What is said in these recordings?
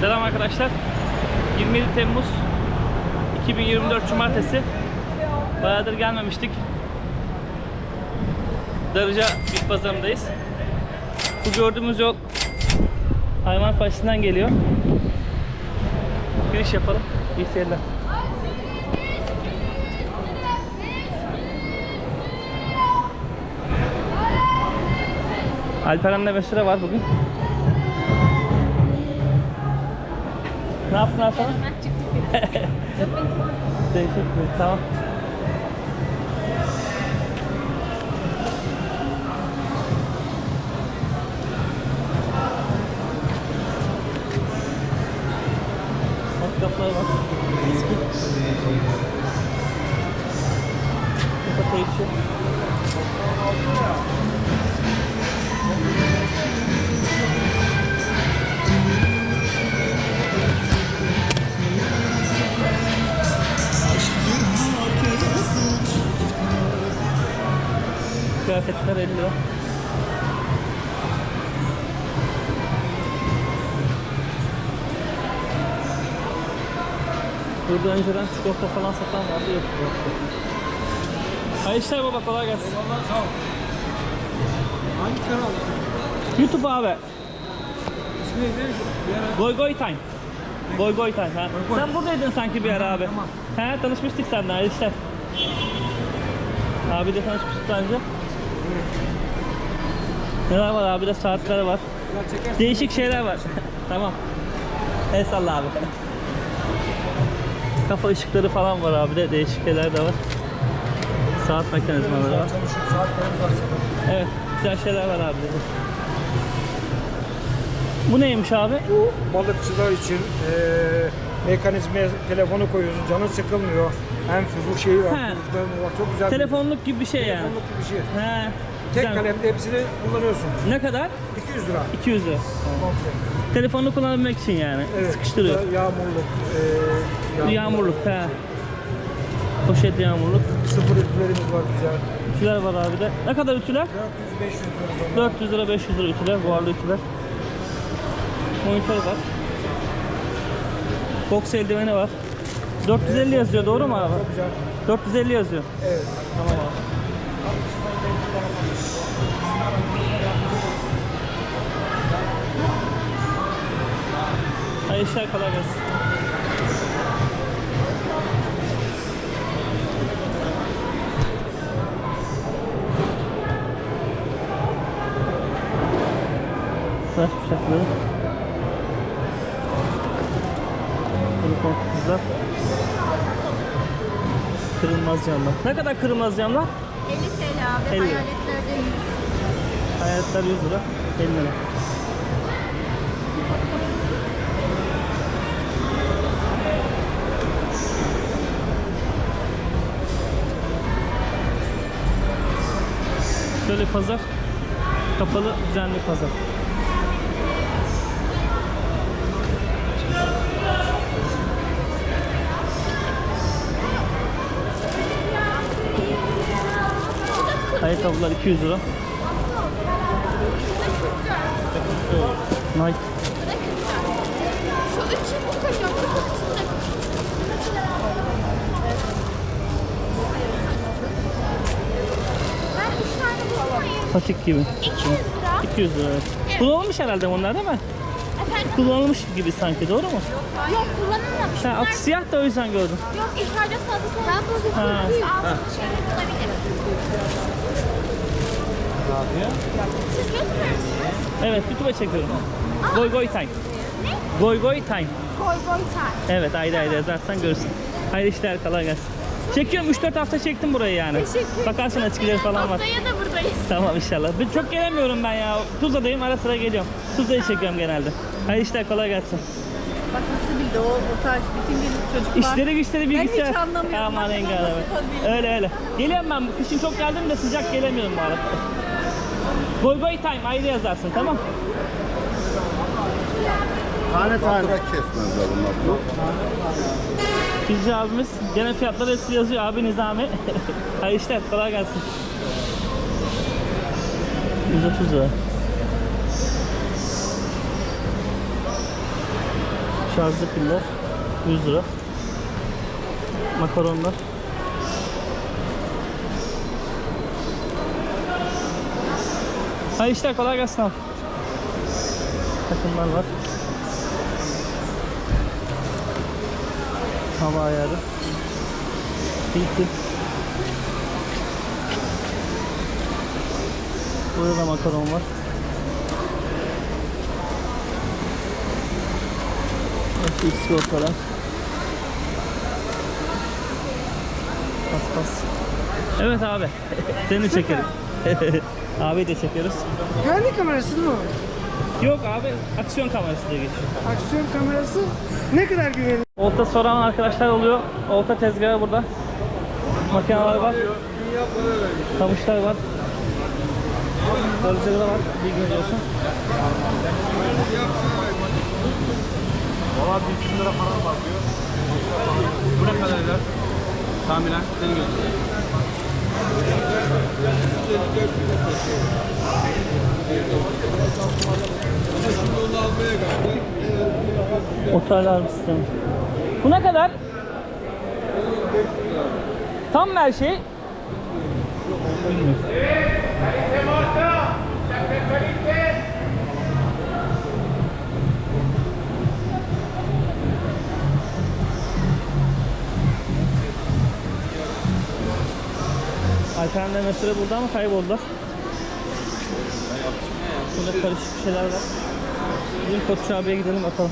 Selam arkadaşlar. 27 Temmuz 2024 Cumartesi. Bayağıdır gelmemiştik. Darıca Bit Pazarı'ndayız. Bu gördüğümüz yol Hayvan Bahçesi'nden geliyor. Giriş yapalım. İyi seyirler. Alperen'le Mesut'a var bugün. Ne yaptın Alperen? Teşekkür ederim. Tamam. Matkaplar var. Eski. Burada teypçi. Kıyafetler 50 lira. Burada önceden çikolata falan satan vardı yok. Hayırlı işler baba kolay gelsin. Sağ ol. Hangi kanal? YouTube abi. İsmi neydi? Goy Goy Time. Goy Goy Time. Ha. Goy. Sen buradaydın sanki bir ara abi. Tamam. He tanışmıştık hayırlı işler. Abi de tanışmıştık daha önce. Neler var abi de saatleri var. Değişik şeyler var. tamam. El salla abi. Kafa ışıkları falan var abi de değişik şeyler de var. Saat mekanizmaları var. Evet, güzel şeyler var abi dedi. Bu neymiş abi? Bu balıkçılar için eee mekanizmaya telefonu koyuyorsun. Canın sıkılmıyor. Hem bu şeyi var. He. var. Çok güzel. Telefonluk gibi bir şey yani. Telefonluk gibi bir şey. He. Tek güzel. kalemde hepsini kullanıyorsun. Ne kadar? 200 lira. 200 lira. Komple. Telefonu kullanabilmek için yani. Sıkıştırıyor. bu da Yağmurluk. eee Yağmurluk he. Poşet yağmurluk. Sıfır ütülerimiz var güzel. Ütüler var abi de. Ne kadar ütüler? 400-500 lira. 400 lira 500 lira ütüler. Buharlı ütüler. Monitör var. Box eldiveni var. 450 yazıyor doğru mu abi? Çok güzel. 450 yazıyor. Evet. Tamam abi. Hayırlı işler kolay gelsin. Tıraş bıçakları. Telefon kutucular. Kırılmaz camlar. Ne kadar kırılmaz camlar? 50 TL abi. 50. Hayaletlerde 100. Hayatlar 100 lira, 50 lira. Şöyle pazar, kapalı düzenli pazar. Ayakkabılar 200 lira. Nike. Patik gibi. 200 lira. 200 lira. evet. Kullanılmış herhalde bunlar değil mi? Efendim? Kullanılmış gibi sanki doğru mu? Yok kullanılmamış. Ha, altı siyah da o yüzden gördüm. Yok ihracat salatası. Ben buldum. Ha. Altında şeyler olabilir. Siz götürür müsünüz? Evet YouTube'a çekiyorum. Goy Goy Time. Ne? Goy Goy Time. Koy koy tay. Evet ayrı ayrı yazarsan görürsün. Hayırlı işler kolay gelsin. Çekiyorum 3-4 hafta çektim burayı yani. Teşekkür Bakarsın eskileri falan var. Haftaya da buradayız. Tamam inşallah. Ben çok gelemiyorum ben ya. Tuzla'dayım ara sıra geliyorum. Tuzla'yı çekiyorum genelde. Hayırlı işler kolay gelsin. Bak nasıl bildi o, o tarz bütün gün çocuklar. İşleri güçleri bilgisayar. hiç anlamıyorum. Aman engel. Öyle öyle. Geliyorum ben. Kışın çok geldim de sıcak gelemiyorum bu arada. Goy Goy Time ayrı yazarsın tamam. Tane tane. kesmezler bunlar. Bizci abimiz gene fiyatları hepsi yazıyor abi Nizami. Hayırlı işler kolay gelsin. 130 lira. Şarjlı piller 100 lira. Makaronlar. Hayırlı işler kolay gelsin abi. Takımlar var. Hava ayarı. Bilgi. Burada da makaron var. X sigortalar. Pas pas. Evet abi. Seni çekerim. abi de çekeriz. Kendi kamerası değil mi o? Yok abi aksiyon kamerası diye geçiyor. Aksiyon kamerası ne kadar güvenilir? Olta soran arkadaşlar oluyor. Olta tezgahı burada. Makineler var. Kamışlar var. Balıkçıları da var. Bilginiz olsun. Valla 100 lira falan bakıyor. Bu ne kadar eder? Tahminen seni götürüyor. Otel sistemi. Bu ne kadar? Tam her şey? Bilmiyorum. Alperen'le mesela burada ama kayboldular. Burada karışık bir şeyler var. Bizim Koçu abiye gidelim bakalım.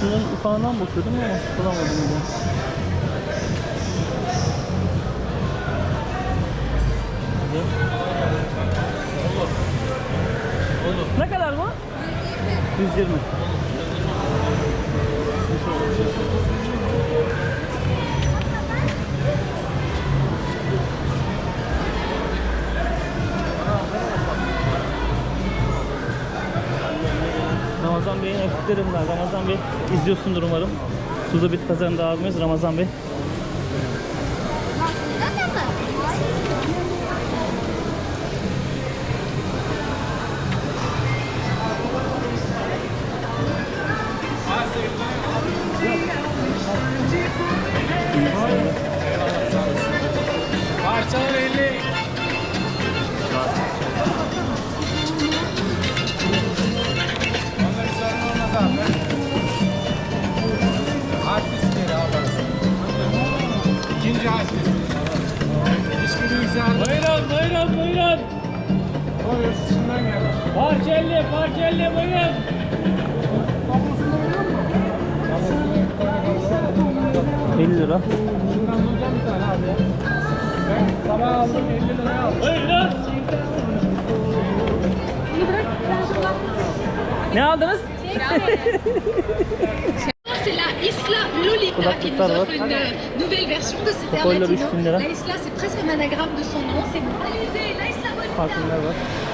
Şunların ufağından bakıyordum ama bulamadım bir 120. Ramazan Bey'in öpüklerim var. Ramazan Bey izliyorsundur umarım. Tuzla Bit Pazarı'nda abimiz Ramazan Bey. Parçelli, parçelli buyurun. 50 lira. Şundan bulacağım bir tane abi. Ben sabah aldım 50 liraya aldım. Buyurun. Ne aldınız? C'est la Isla Lolita qui nous offre une euh, nouvelle version de cet Pourquoi il l'a Isla, c'est presque un anagramme de son nom. C'est Alizé, la Isla Lolita.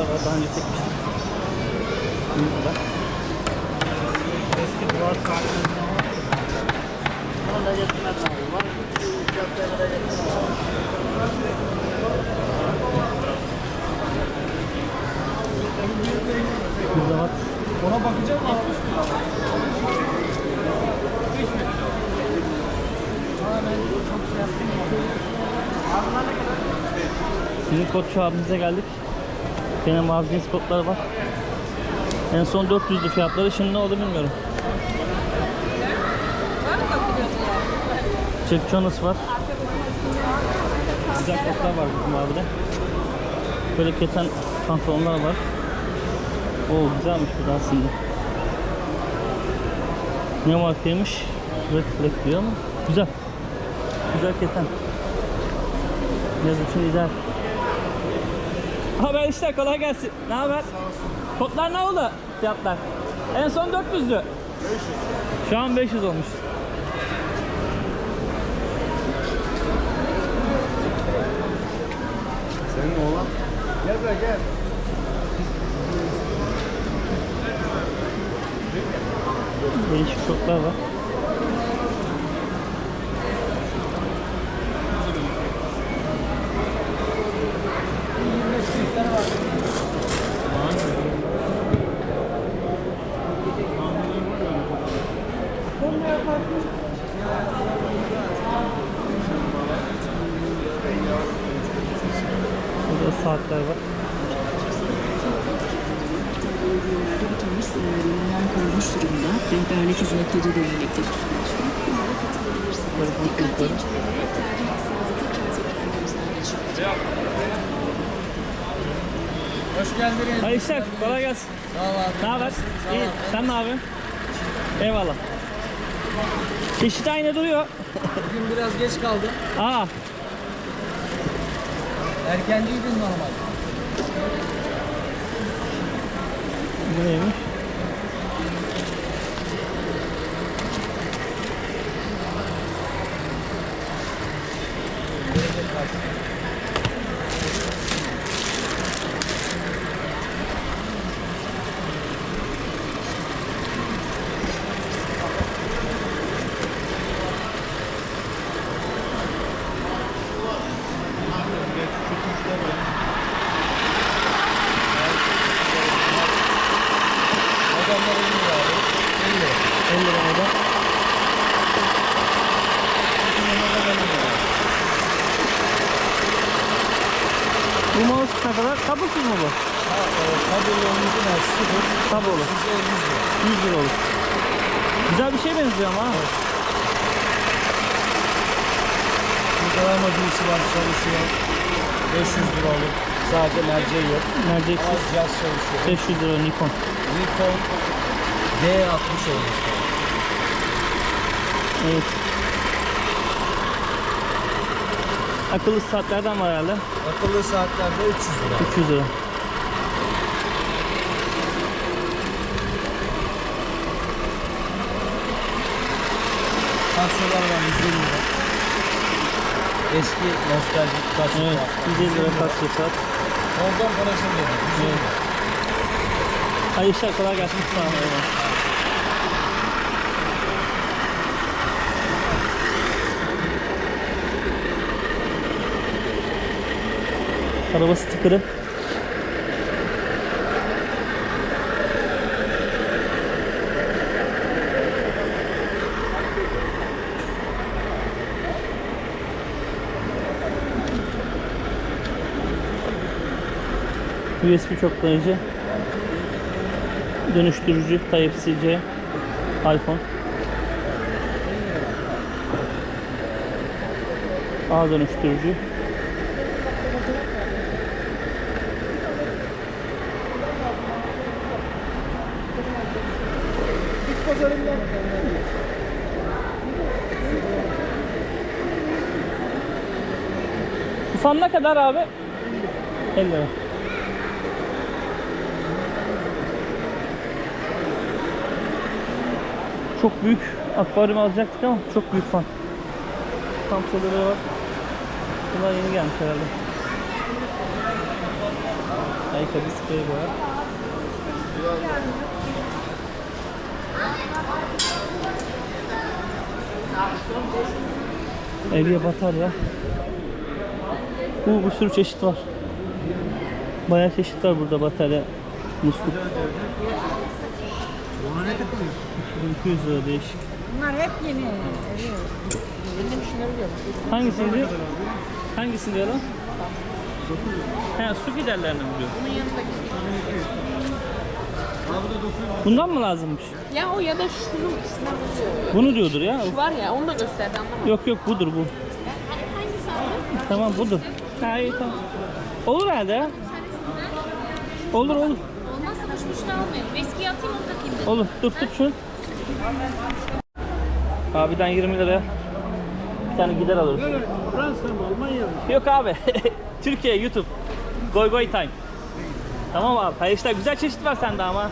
Var. Var. Daha önce çekmiştik. 100 lira. Eski duvar kartları var. Bunu da getirmez. Var. Burada var. Ona bakacağım mı? Bizim kodçu abimize geldik. Gene mavi cins var. En son 400'lü fiyatları şimdi ne oldu bilmiyorum. Jack Jonas var. Güzel kodlar var bizim abide. Böyle keten pantolonlar var. Oo güzelmiş bu da aslında. Ne markaymış? Red Black diyor ama güzel. Güzel keten. Yaz için ideal. Haber işte kolay gelsin. Ne haber? Kotlar ne oldu fiyatlar? En son 400'dü. 500. Şu an 500 olmuş. Senin oğlan. Gel buraya gel. Değişik şoklar var. Kılıfları. Hoş geldiniz. Hayırlı işler. Kolay gelsin. Sağ ol abi. Ne haber? İyi. Sen ne yapıyorsun? Eyvallah. Çeşit aynı duruyor. Bugün biraz geç kaldım. Aa, Erkenciydin normal. bu neymiş? Adamlar iniyor abi. 50 lira model. Bu mouse ne kadar? Kablosuz mu bu? Kabul olmuşsun az sıfır. Kablolu. Size 100 lira. 100 lira olur. Güzel bir şey benziyor ama ha. Uygulama birisi var çalışıyor. 500 lira olur. Sadece merceği yok. Merceksiz. Az cihaz çalışıyor. 500 lira Nikon. Nikon D60 olmuş. Evet. Akıllı saatlerden var herhalde. Akıllı saatlerde 300 lira. 300 lira. Kasyolar var 150 lira. Eski nostaljik kasyo Evet. var. 150 lira kasya saat. Ondan parasını dedim. 150 lira. Hayırlı işler kolay gelsin. Sağ olun. Araba stikeri. USB çoklayıcı dönüştürücü Type-C iPhone A dönüştürücü Ne kadar abi? 50 lira. Çok büyük akvaryum alacaktık ama çok büyük fan. Tam soruları var. Bunlar yeni gelmiş herhalde. Ayakkabı sprey boya. Evye batarya. Bu bir sürü çeşit var. Bayağı çeşit var burada batarya. Musluk. 200 lira değişik. Bunlar hep yeni. Hangisini? Hangisini diyor lan? He su giderlerini mi diyor? Bundan mı lazımmış? Ya o ya da şunun ikisinden biri. Bunu diyordur ya. Şu var ya onu da gösterdi anlamadım. Yok yok budur bu. Tamam budur. Ha iyi tamam. Olur herhalde ya. Olur olur. Olmazsa boş boşuna almayalım. Eskiyi atayım onu takayım dedim. Olur. Dur tut şunu. Abiden 20 liraya bir tane gider alırız. Fransa mı Almanya mı? Yok abi. Türkiye YouTube. Goy goy time. Tamam abi. Hayır işte güzel çeşit var sende ama.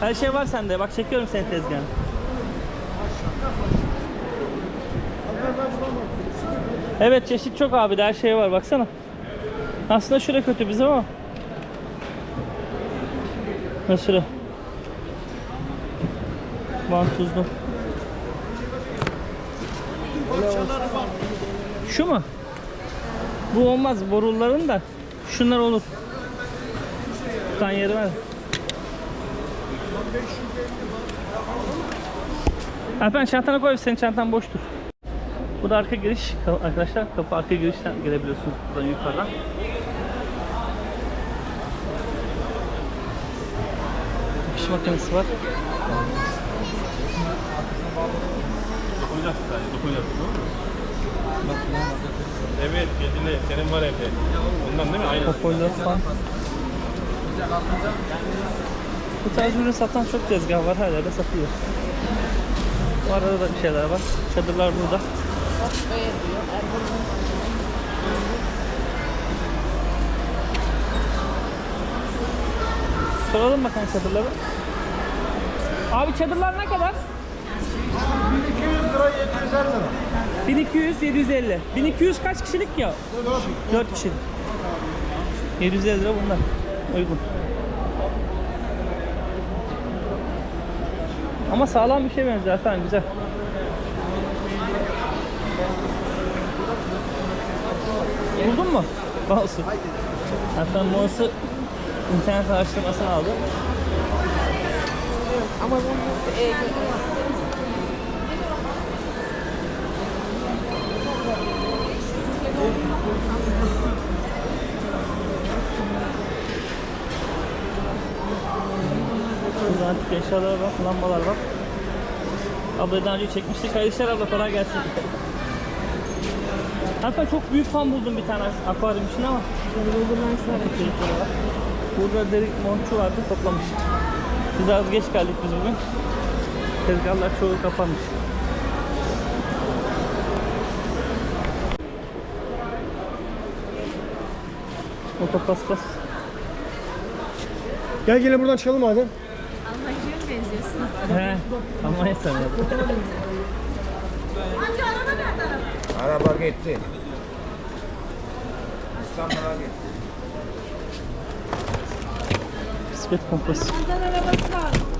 Her şey var sende. Bak çekiyorum senin tezgahını. Evet çeşit çok abi. Her şey var. Baksana. Aslında şura kötü bizim ama. Ha şura. Vantuzlu. Şu mu? Bu olmaz boruların da. Şunlar olur. Tutan yeri var. Alpen çantana koy senin çantan boştur. Bu da arka giriş Ka- arkadaşlar. Kapı arka girişten girebiliyorsunuz buradan yukarıdan. Dikiş makinesi var. Dokunacaksın sadece, dokunacaksın değil mi? Evet, kendine, senin var evde. Ondan değil mi? Aynen. Hoparlör falan. Bu tarz ürün satan çok tezgah var. Her yerde satıyor. Bu arada da bir şeyler var. Çadırlar burada. Soralım bakalım çadırları. Abi çadırlar ne kadar? 1200 750. 1200 kaç kişilik ya? 4 kişilik. 750 lira bunlar. Uygun. Ama sağlam bir şey benziyor efendim güzel. Buldun mu? Olsun. Efendim Mouse'u internet araştırmasını aldı. Ama bunu e, Burada antik eşyalar var, lambalar var. Abla daha önce çekmiştik. Hayırlı abla kolay gelsin. Hatta çok büyük fan buldum bir tane akvaryum için ama. var. Burada derik montçu vardı toplamış. Biz az geç geldik biz bugün. Tezgahlar çoğu kapanmış. Otopaspas. Gel gel buradan çıkalım madem. Almancıya mı benziyorsun? He, Almanya sanıyordum. Araba gitti. İstanbul'a gitti. Bisiklet pompası. Kardeş.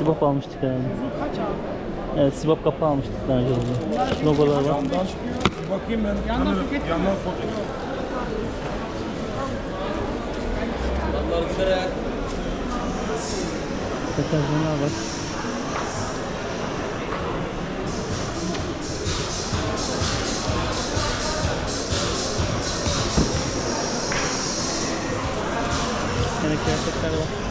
Almıştık, sibop almıştık yani. Evet, sibop kapağı almıştık daha önce burada. Logolar var. Bakayım ben. Yandan Yandan foto. Deterjanlar var. Yine kıyafetler var.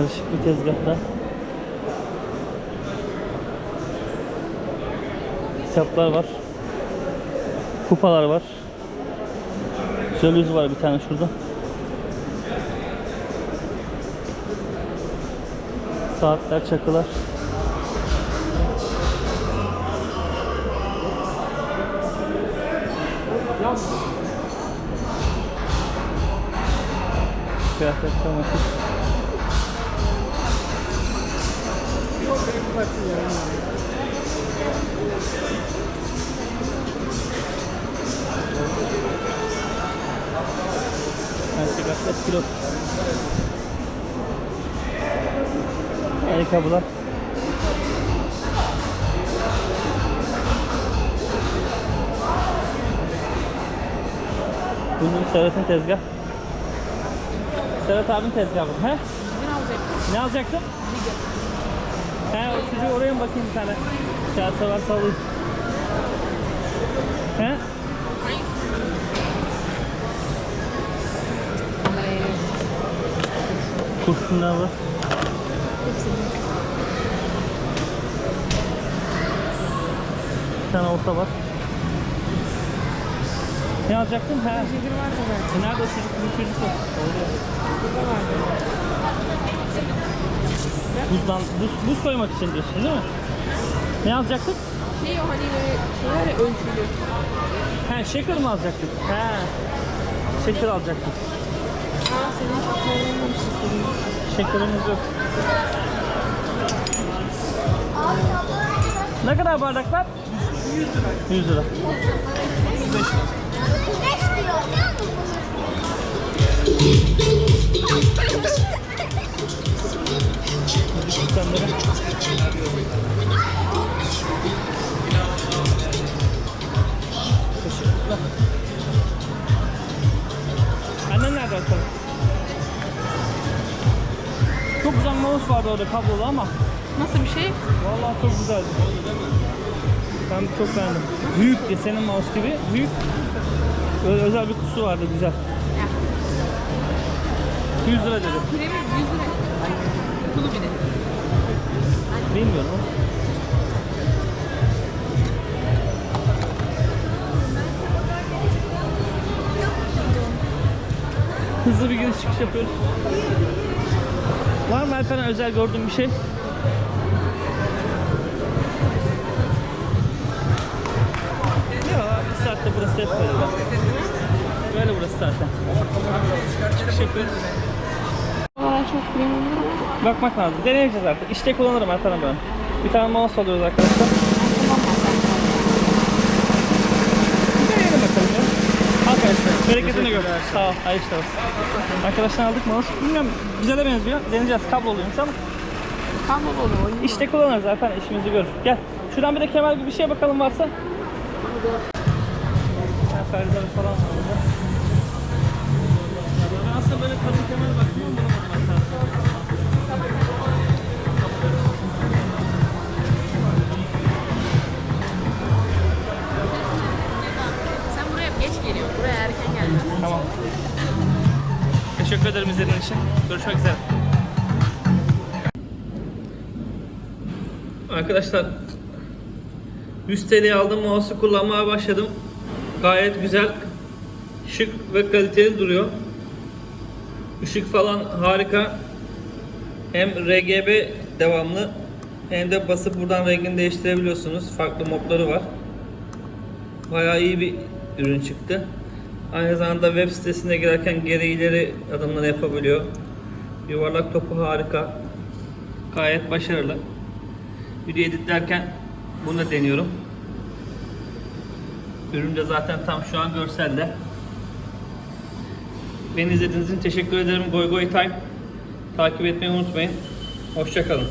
Karışık bir tezgahta. Kitaplar var. Kupalar var. Jalüzi var bir tane şurada. Saatler, çakılar. Kıyafet çamaşır. Kilo. Ayakkabılar. Bunun Serhat'ın tezgah. Serhat abinin tezgahı bu. He? Ne alacaktın? He, o çocuğu oraya mı bakayım bir tane? Kağıtsa varsa alayım. He? Kurşunlar var. Bir tane olta var. Ne alacaktın? He. E nerede o çocuk? Bizim çocuk o. Orada. Buzdan, buz, buz koymak için diyorsun değil mi? Ne alacaktık? Şey o hani böyle şeyler ya ölçülü. He, shaker mı alacaktık? He. Shaker alacaktık. Shaker'ımız yok. Ne kadar bardaklar? 100 lira. 100 lira. Müzik sistemleri. Teşekkürler. Annen nerede bakalım? Çok güzel mouse vardı orada kablolu ama Nasıl bir şey? Vallahi çok güzeldi. Ben çok beğendim. Büyük de senin mouse gibi büyük. Böyle özel bir kutusu vardı güzel. 100 lira dedi. Kremi 100 lira. Kulu bir de. Bilmiyorum. Hızlı bir giriş çıkış yapıyoruz. Var mı Alperen özel gördüğün bir şey? Yok, bir saatte burası hep böyle. Böyle burası zaten. Çıkış yapıyoruz. Bakmak lazım. Deneyeceğiz artık. İşte kullanırım Alperen ben. Bir tane mouse alıyoruz arkadaşlar. Deneyelim bakalım ya. Arkadaşlar bereketini gör. Sağ ol. Hayırlı işler olsun. Arkadaşlar aldık mouse. Bilmiyorum güzele benziyor. Deneyeceğiz. Kabloluymuş ama. Kablolu olur. İşte kullanırız zaten işimizi görür. Gel. Şuradan bir de kemer gibi bir şey bakalım varsa. Ha, Ferdileri falan var. Ben aslında böyle kadın kemer bakıyorum Tamam. Teşekkür ederim izlediğiniz için. Görüşmek üzere. Arkadaşlar 100 TL'ye aldığım mouse'u kullanmaya başladım. Gayet güzel, şık ve kaliteli duruyor. Işık falan harika. Hem RGB devamlı hem de basıp buradan rengini değiştirebiliyorsunuz. Farklı modları var. Bayağı iyi bir ürün çıktı. Aynı zamanda web sitesine girerken geri ileri adımları yapabiliyor. Yuvarlak topu harika. Gayet başarılı. Video editlerken bunu da deniyorum. Ürün de zaten tam şu an görselde. Beni izlediğiniz için teşekkür ederim. Goy Goy Time. Takip etmeyi unutmayın. Hoşçakalın.